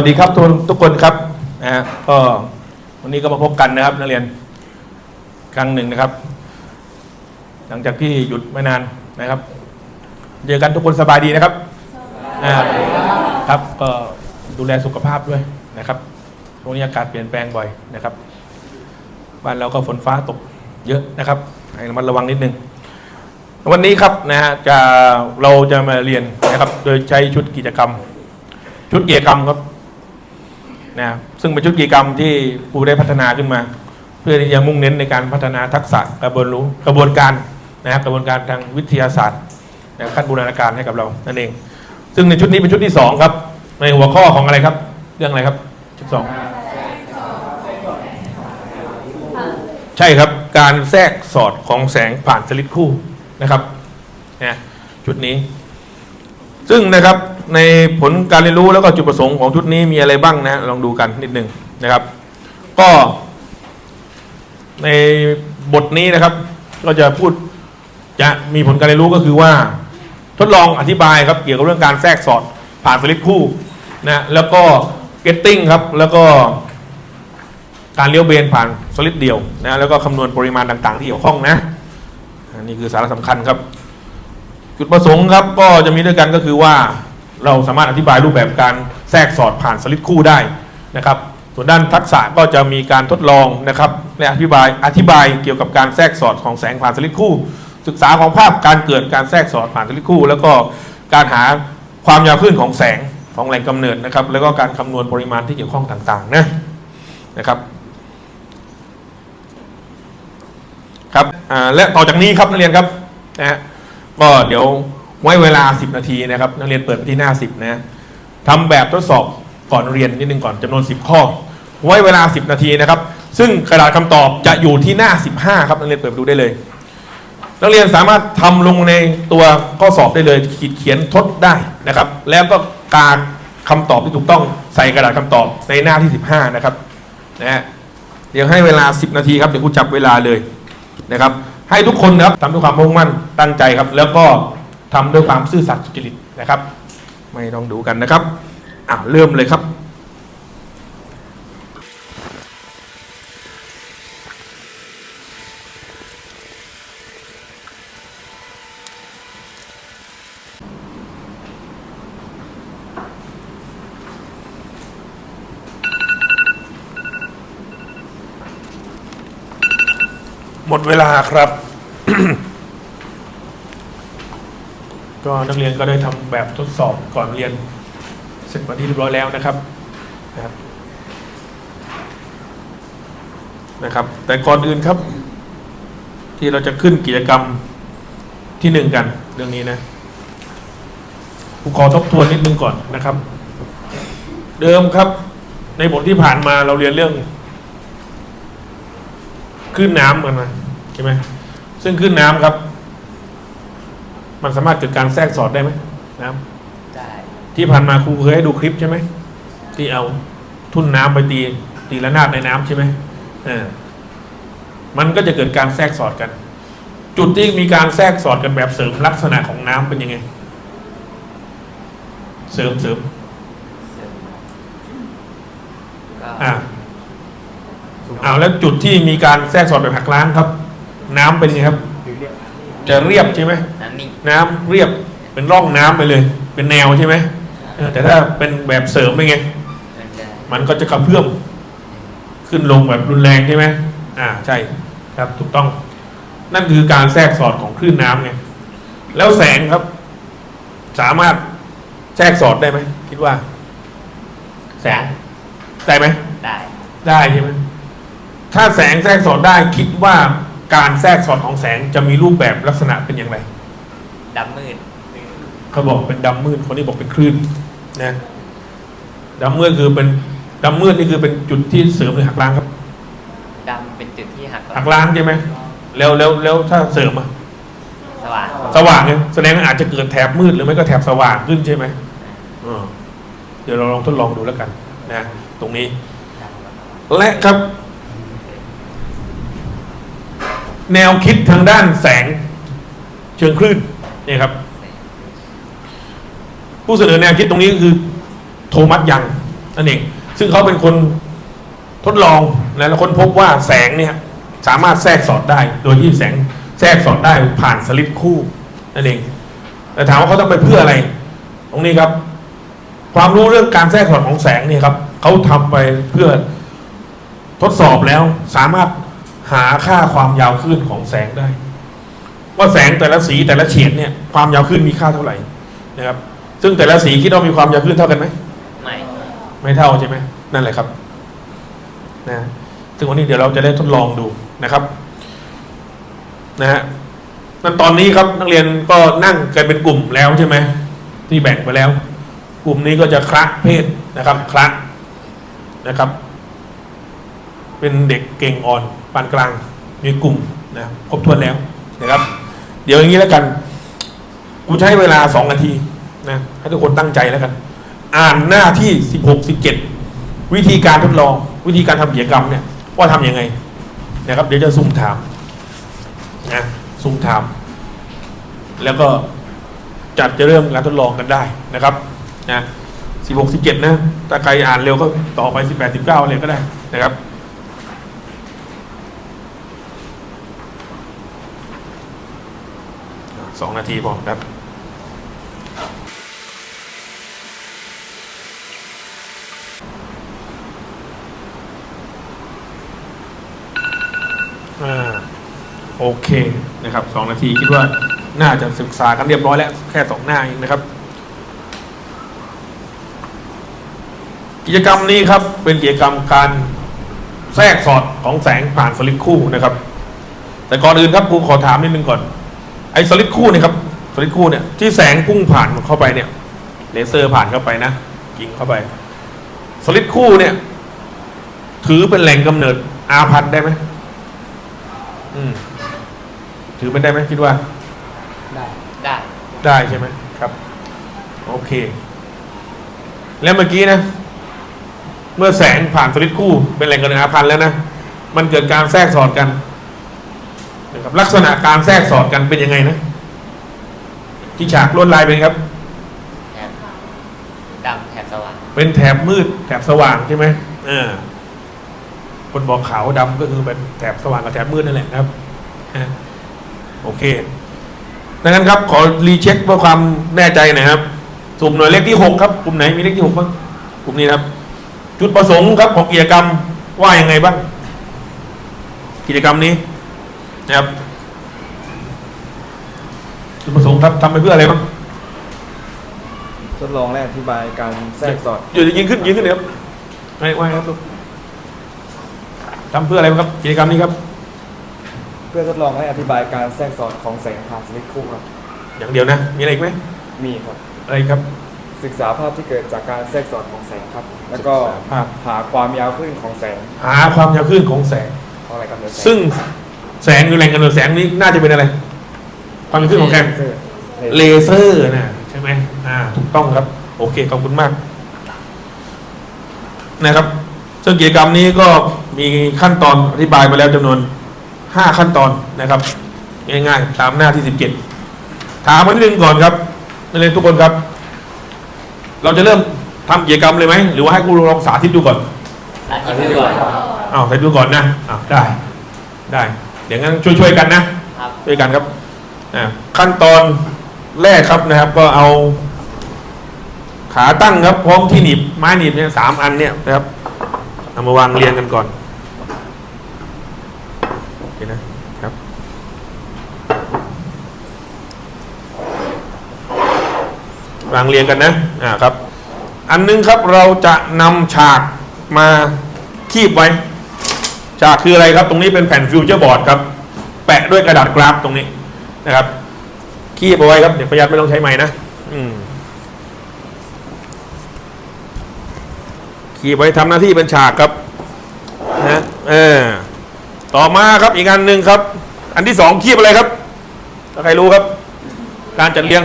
ัสวัสดีครับทุกทุกคนครับนะฮะก็วันนี้ก็มาพบกันนะครับ นักเรียนครั้งหนึ่งนะครับ หลังจากที่หยุดไม่นานนะครับ เจอกันทุกคนสบายดีนะครับอ่าครับก็ดูแลสุขภาพด้วยนะครับตรงนี้อากาศเปลี่ยนแปลงบ่อยนะครับ บ้านเราก็ฝนฟ้าตกเยอะนะครับให้ระมัดระวังนิดนึง วันนี้ครับนะฮะจะเราจะมาเรียนนะครับ โดยใช้ชุดกิจกรรม ชุดกิจกรรมครับ นะซึ่งเป็นชุดกิจกรรมที่ครูได้พัฒนาขึ้นมา เพื่อที่จะมุ่งเน้นในการพัฒนาทักษะกระบวนรู้กระบวนการนะครับกระบวนการทางวิทยาศาสตร์นะขั้นบูรณาการให้กับเรานั่นเอง ซึ่งในชุดนี้เป็นชุดที่สองครับ ในหัวข้อของอะไรครับ เรื่องอะไรครับชุดสองใช่ครับการแทรกสอดของแสงผ่านสลิดคู่นะครับนะชุดนี้ ซึ่งนะครับ ในผลการเรียนรู้แล้วก็จุดประสงค์ของชุดนี้มีอะไรบ้างนะลองดูกันนิดหนึ่งนะครับ ก็ ในบทนี้นะครับ ก็จะพูดจะมีผลการเรียนรู้ก็คือว่า ทดลองอธิบายครับเกี่ยวกับเรื่องการแทรกสอดผ่านสลิปคู่นะแล้วก็ getting ครับ แล้วก็การเลี้ยวเบนผ่านสลิปเดียวนะแล้วก็คำนวณปริมาณต่าง ๆ ที่เกี่ยวข้องนะนี่คือสาระสำคัญครับ จุดประสงค์ครับก็จะมีด้วยกันก็คือว่า เราสามารถอธิบายรูปแบบการแทรกสอดผ่านสลิดคู่ได้นะครับ ส่วนด้านทักษะก็จะมีการทดลองนะครับและอธิบายอธิบายเกี่ยวกับการแทรกสอดของแสงผ่านสลิดคู่ ศึกษาของภาพการเกิดการแทรกสอดผ่านสลิดคู่ แล้วก็การหาความยาวคลื่นของแสงของแหล่งกำเนิดนะครับ แล้วก็การคำนวณปริมาณที่เกี่ยวข้องต่างๆนะนะครับครับและต่อจากนี้ครับนักเรียนครับนะฮะก็เดี๋ยว ไว้เวลา 10 นาทีนะครับนักเรียนเปิดไปที่หน้า 10นะทำแบบทดสอบก่อนเรียนนิดนึงก่อนจำนวน 10 ข้อ ไว้เวลา 10 นาทีนะครับ ซึ่งกระดาษคำตอบจะอยู่ที่หน้า 15 ครับนักเรียนเปิดดูได้เลย นักเรียนสามารถทำลงในตัวข้อสอบได้เลย ขีดเขียนทดได้นะครับ แล้วก็การคำตอบที่ถูกต้องใส่กระดาษคำตอบในหน้าที่ 15 นะครับนะฮะเดี๋ยวให้เวลา 10 นาทีครับเดี๋ยวครูจับเวลาเลยนะครับ ให้ทุกคนนะครับทำด้วยความมุ่งมั่นตั้งใจครับ แล้วก็ ทำด้วยความซื่อสัตย์สุจริตนะครับ ไม่ต้องดูกันนะครับอ้าวเริ่มเลยครับหมดเวลาครับ ก็นักเรียนก็ได้ทำแบบทดสอบก่อนเรียนเสร็จมาที่เรียบร้อยแล้วนะครับนะครับนะครับ แต่ก่อนอื่นครับ ที่เราจะขึ้นกิจกรรมที่หนึ่งกันเรื่องนี้นะผมขอทบทวนนิดนึงก่อนนะครับ เดิมครับ ในบทที่ผ่านมาเราเรียนเรื่องขึ้นน้ำกันมาใช่ไหมซึ่งขึ้นน้ำครับ มันสามารถเกิดการแทรกสอดได้ไหมน้ำได้ที่ผ่านมาครูเคยให้ดูคลิปใช่ไหมที่เอาทุ่นน้ำไปตีตีระนาดในน้ำใช่ไหมเออมันก็จะเกิดการแทรกสอดกัน จุดที่มีการแทรกสอดกันแบบเสริมลักษณะของน้ำเป็นยังไง เสริมเสริมก็อ่าเอาแล้วจุดที่มีการแทรกสอดแบบหักล้างครับ น้ำเป็นยังไงครับ จะเรียบใช่ไหม น้ำนิ่งน้ำเรียบเป็นร่องน้ำไปเลย เป็นแนวใช่ไหมเออแต่ถ้าเป็นแบบเสริมเป็นไงมันจะมันก็จะกระเพื่อมขึ้นลงแบบรุนแรงใช่ไหมอ่าใช่ครับถูกต้อง นั่นคือการแทรกสอดของคลื่นน้ำไงแล้วแสงครับ สามารถแทรกสอดได้ไหมคิดว่า แสงได้ไหมได้ได้ใช่ไหมถ้าแสงแทรกสอดได้คิดว่าการแทรกสอดของแสงจะมีรูปแบบลักษณะเป็นอย่างไร ดำมืดเขาบอกเป็นดำมืดคนนี้บอกเป็นคลื่นนะดำมืดคือเป็นดำมืดนี่คือเป็นจุดที่เสริมหรือหักล้างครับดำเป็นจุดที่หักหักล้างใช่ไหมแล้วแล้วแล้วถ้าเสริมอะสว่างสว่างเนี่ยแสดงว่าอาจจะเกิดแถบมืดหรือไม่ก็แถบสว่างขึ้นใช่ไหมอ่าเดี๋ยวเราลองทดลองดูแล้วกัน นะ ตรงนี้ และครับ แนวคิดทางด้านแสง เชิงคลื่นเนี่ยครับ ผู้เสนอแนวคิดตรงนี้ก็คือ โทมัสยังนั่นเองซึ่งเขาเป็นคนทดลองนะแล้วคนพบว่าแสงเนี่ย สามารถแทรกสอดได้ โดยที่แสงแทรกสอดได้ผ่านสลิดคู่นั่นเองแต่ถามว่าเขาต้องไปเพื่ออะไร ตรงนี้ครับ ความรู้เรื่องการแทรกสอดของแสงเนี่ยครับเขาทำไปเพื่อทดสอบแล้วสามารถหาค่าความยาวคลื่นของแสงได้ ว่าแสงแต่ละสีแต่ละเฉดเนี่ยความยาวคลื่นมีค่าเท่าไหร่นะครับ ซึ่งแต่ละสีคิดว่ามีความยาวคลื่นเท่ากันไหมไม่ไม่เท่าใช่ไหมนั่นแหละครับนะซึ่งวันนี้เดี๋ยวเราจะได้ทดลองดูนะครับนะฮะนั่นตอนนี้ครับนักเรียนก็นั่งกันเป็นกลุ่มแล้วใช่ไหมที่แบ่งไปแล้ว กลุ่มนี้ก็จะคละเพศนะครับคละนะครับ เป็นเด็กเก่งอ่อนปานกลางมีกลุ่มนะครบถ้วนแล้วนะครับ เดี๋ยวอย่างนี้แล้วกัน กูใช้เวลาสองนาทีนะให้ทุกคนตั้งใจแล้วกัน อ่านหน้าที่สิบหกสิบเจ็ดวิธีการทดลอง วิธีการทำกิจกรรมเนี่ยว่าทำยังไง นะครับ เดี๋ยวจะซุ่มถามนะซุ่มถาม แล้วก็จัดจะเริ่มการทดลองกันได้นะครับนะสิบหกสิบเจ็ดนะถ้าใครอ่านเร็วก็ต่อไปสิบแปดสิบเก้าเลยก็ได้นะครับ สองนา ทีพอครับอ่าโอเคนะครับสองนาทีคิดว่าน่าจะศึกษากันเรียบร้อยแล้วแค่สองหน้าเองนะครับ กิจกรรมนี้ครับเป็นกิจกรรมการแทรกสอดของแสงผ่านสลิดคู่นะครับ แต่ก่อนอื่นครับครูขอถามนิดนึงก่อน ไอ้สลิดคู่เนี่ยครับสลิดคู่เนี่ยที่แสงพุ่งผ่านเข้าไปเนี่ยเลเซอร์ผ่านเข้าไปนะยิงเข้าไปสลิดคู่เนี่ย ถือเป็นแหล่งกำเนิดอาพันธ์ได้ไหมอืมถือเป็นได้ไหมคิดว่า ได้ได้ได้ใช่ไหมครับ โอเค แล้วเมื่อกี้นะ เมื่อแสงผ่านสลิดคู่เป็นแหล่งกำเนิดอาพันธ์แล้วนะ มันเกิดการแทรกสอดกัน นะครับลักษณะการแทรกสอดกันเป็นยังไงนะที่ฉากลวดลายเป็นไงครับ แถบดำแถบสว่างเป็นแถบมืด แถบสว่างใช่ไหมเออคนบอกขาวดำก็คือเป็นแถบสว่างกับแถบมืดนั่นแหละนะครับอ่าโอเคดังนั้นครับ ขอรีเช็คเพื่อความแน่ใจหน่อยครับสุ่มหน่วยเลขที่หกครับกลุ่มไหนมีเลขที่หกบ้างกลุ่มนี้นะครับ จุดประสงค์ครับของกิจกรรมว่ายังไงบ้าง กิจกรรมนี้ นะครับจุดประสงค์ครับทำไปเพื่ออะไรบ้างทดลองและอธิบายการแทรกสอดอยู่จะยิงขึ้นยิงขึ้นเลยครับไม่ไม่ครับลูกทำเพื่ออะไรบ้างครับกิจกรรมนี้ครับ เพื่อทดลองและอธิบายการแทรกสอดของแสงผ่านสลิดคู่ครับอย่างเดียวนะ มีอะไรอีกไหมมีครับ อะไรครับ ศึกษาภาพที่เกิดจากการแทรกสอดของแสงครับ แล้วก็ศึกษาภาพ หาความยาวคลื่นของแสงหาความยาวคลื่นของแสงของอะไรกำเนิดแสงซึ่ง แสงหรือแหล่งกำเนิดแสงนี้น่าจะเป็นอะไร ความยาวคลื่นของแสงเลเซอร์เลเซอร์นะใช่ไหมอ่าถูกต้องครับ โอเคขอบคุณมาก นะครับซึ่งกิจกรรมนี้ก็มีขั้นตอนอธิบายไปแล้วจำนวนห้าขั้นตอนนะครับ ง่ายๆตามหน้าที่สิบเจ็ดถามมานิดนึงก่อนครับนักเรียนทุกคนครับ เราจะเริ่มทำกิจกรรมเลยไหมหรือว่าให้ครูลองสาธิตดูก่อนสาธิตดูก่อนอ้าวสาธิตดูก่อนนะอ้าวได้ได้ เดี๋ยวงั้นช่วยๆกันนะ ครับด้วยกันครับอ่าขั้นตอนแรกครับนะครับ ก็เอา ขาตั้งครับพร้อมที่หนีบไม้หนีบเนี่ยสามอันเนี่ยนะครับเอามาวางเรียงกันก่อนโอเคนะครับวางเรียงกันนะอ่าครับ อันนึงครับเราจะนำฉากมาคีบไว้ ฉากคืออะไรครับ ตรงนี้เป็นแผ่นฟิวเจอร์บอร์ดครับ แปะด้วยกระดาษกราฟตรงนี้นะครับ คีบเอาไว้ครับ เดี๋ยวประหยัดไม่ต้องใช้ไม้นะอืมคีบไว้ทำหน้าที่เป็นฉากครับนะเออต่อมาครับอีกอันหนึ่งครับ อันที่สองคีบอะไรครับถ้าใครรู้ครับ การจัดเรียง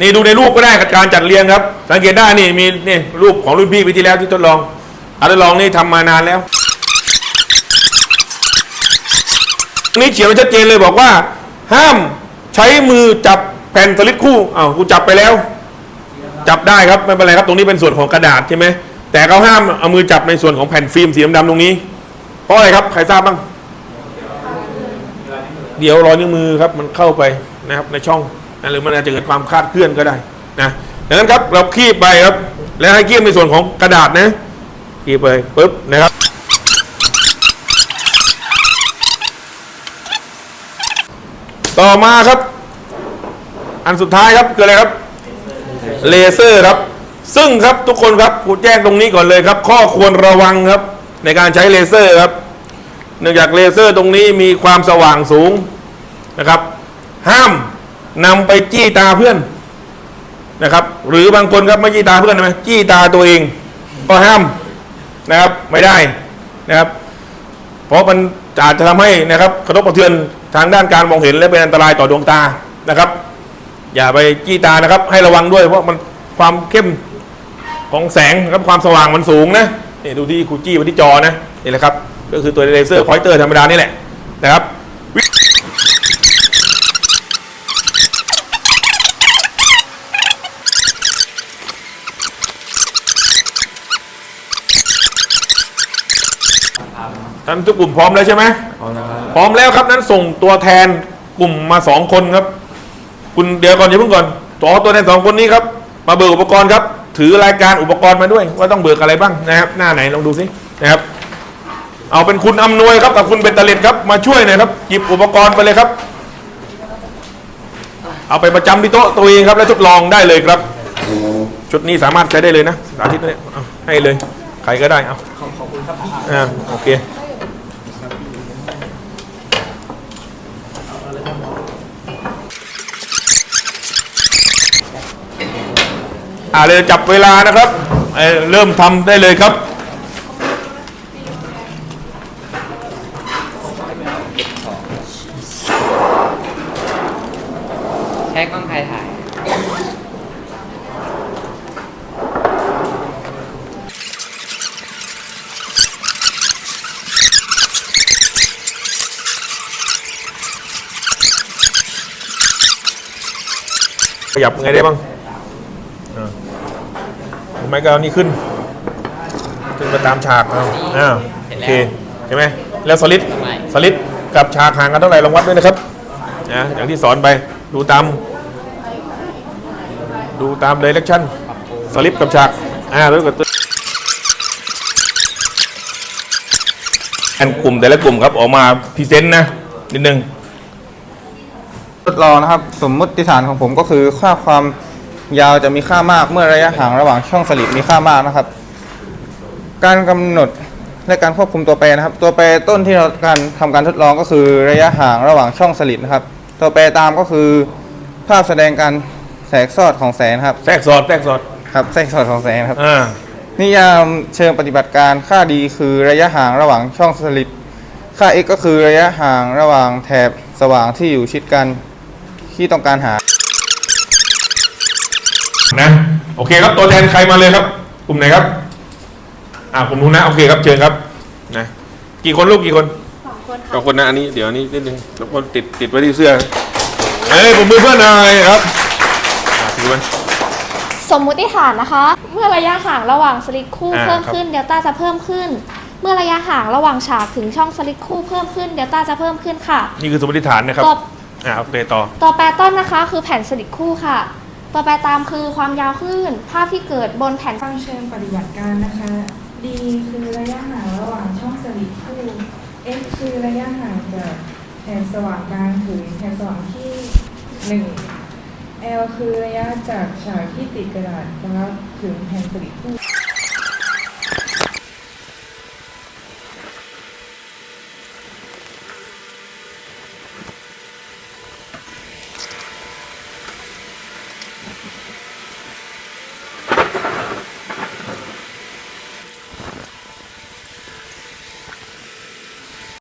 นี่ดูในรูปก็ได้กับการจัดเรียงครับ สังเกตได้นี่มีนี่รูปของรุ่นพี่ปีที่แล้วที่ทดลองการทดลองนี่ทำมานานแล้ว นี่เขียนไว้ชัดเจนเลยบอกว่า ห้ามใช้มือจับแผ่นสลิดคู่อ้าวกูจับไปแล้ว จับได้ครับไม่เป็นไรครับตรงนี้เป็นส่วนของกระดาษใช่ไหมแต่เขาห้ามเอามือจับในส่วนของแผ่นฟิล์มสีดำๆตรงนี้ เพราะอะไรครับใครทราบบ้าง เดี๋ยวรอยนิ้วมือครับมันเข้าไปนะครับในช่องนะหรือมันอาจจะเกิดความคลาดเคลื่อนก็ได้นะดังนั้นครับเราคีบไปครับ แล้วให้คีบในส่วนของกระดาษนะคีบไปปุ๊บนะครับ ต่อมาครับ อันสุดท้ายครับคืออะไรครับเลเซอร์ครับ ซึ่งครับทุกคนครับกูแจ้งตรงนี้ก่อนเลยครับ ข้อควรระวังครับ ในการใช้เลเซอร์ครับ เนื่องจากเลเซอร์ตรงนี้มีความสว่างสูงนะครับ ห้ามนำไปจี้ตาเพื่อนนะครับ หรือบางคนครับไม่จี้ตาเพื่อนใช่ไหมจี้ตาตัวเอง ก็ห้ามนะครับไม่ได้นะครับ เพราะมัน อาจจะทำให้นะครับกระทบกระเทือนทางด้านการมองเห็นและเป็นอันตรายต่อดวงตานะครับ อย่าไปจี้ตานะครับ ให้ระวังด้วยเพราะมันความเข้มของแสงนะครับความสว่างมันสูงนะนี่ดูที่คูจี้ไปที่จอนะนี่แหละครับก็คือตัวเลเซอร์พอยเตอร์ธรรมดานี่แหละนะครับวิ ท่านทุกกลุ่มพร้อมแล้วใช่ไหมเอานะครับพร้อมแล้วครับนั้นส่งตัวแทนกลุ่มมาสองคนครับ คุณเดี๋ยวก่อนอย่าเพิ่งก่อนต่อตัวแทนสองคนนี้ครับ มาเบิกอุปกรณ์ครับ ถือรายการอุปกรณ์มาด้วย ว่าต้องเบิกอะไรบ้างนะครับ หน้าไหนลองดูสินะครับ เอาเป็นคุณอำนวยครับกับคุณเบตเตเลตครับมาช่วยหน่อยครับหยิบอุปกรณ์ไปเลยครับ เอาไปประจำที่โต๊ะตัวเองครับ แล้วทดลองได้เลยครับ ชุดนี้สามารถใช้ได้เลยนะสาธิตเลยเอาให้เลย ใครก็ได้เอาขอบคุณครับอ่าโอเคอ่าเลยจับเวลานะครับเเริ่มทำได้เลยครับ ใช้กล้องถ่ายถ่าย ขยับไงได้บ้างอ่าทำไมก็เอานี่ขึ้นขึ้นมาตามฉากเอาอ่าโอเคใช่ไหมแล้วสลิดสลิดกับฉากห่างกันเท่าไหร่ลองวัดด้วยนะครับนะอย่างที่สอนไปดูตาม ดูตามเดเรคชั่นสลิปกับฉากอ่าแล้วก็ตัวแอนกลุ่มแต่ละกลุ่มครับออกมาพรีเซนต์นะนิดนึง ทดลองนะครับ สมมติฐานของผมก็คือค่าความยาวจะมีค่ามากเมื่อระยะห่างระหว่างช่องสลิปมีค่ามากนะครับ การกำหนดและการควบคุมตัวแปรนะครับ ตัวแปรต้นที่เราการทำการทดลองก็คือระยะห่างระหว่างช่องสลิปนะครับ ตัวแปรตามก็คือ ภาพแสดงการแสกสอดของแสงนะครับแทรกสอดแทรกสอดครับแสกสอดของแสงนะครับ อ่า นิยามเชิงปฏิบัติการค่าดีคือระยะห่างระหว่างช่องสลิปค่า x ก็คือระยะห่างระหว่างแถบสว่างที่อยู่ชิดกัน ที่ต้องการหา นะโอเคครับตัวแทนใครมาเลยครับกลุ่มไหนครับ อ่ากลุ่มนู้นนะโอเคครับเชิญครับนะกี่คนลูกกี่คนสองคนสค่ะองคนนะอันนี้เดี๋ยวอันนี้นิดนึงแล้วคนติดติดไว้ที่เสื้อเอ้ยผมมือเพื่อนหน่อยครับอ่าถือไว้ สมมุติฐานนะคะ เมื่อระยะห่างระหว่างสลิดคู่อ่าเพิ่มครับขึ้นเดลต้าจะเพิ่มขึ้น เมื่อระยะห่างระหว่างฉากถึงช่องสลิดคู่เพิ่มขึ้นเดลต้าจะเพิ่มขึ้นค่ะ นี่คือสมมติฐานนะครับตัว อ่าโอเคต่อ ตัวแปรต้นนะคะคือแผ่นสลิดคู่ค่ะ ตัวแปรตามคือความยาวคลื่น ภาพที่เกิดบนแผ่นฟังเชิงปฏิบัติการนะคะ D คือระยะห่างระหว่างช่องสลิดคู่ X คือระยะห่างจากแถบสว่างกลางถึงแถบสว่างที่1 L คือระยะจากฉากที่ติดกระดาษกราฟถึงแผ่นสลิดคู่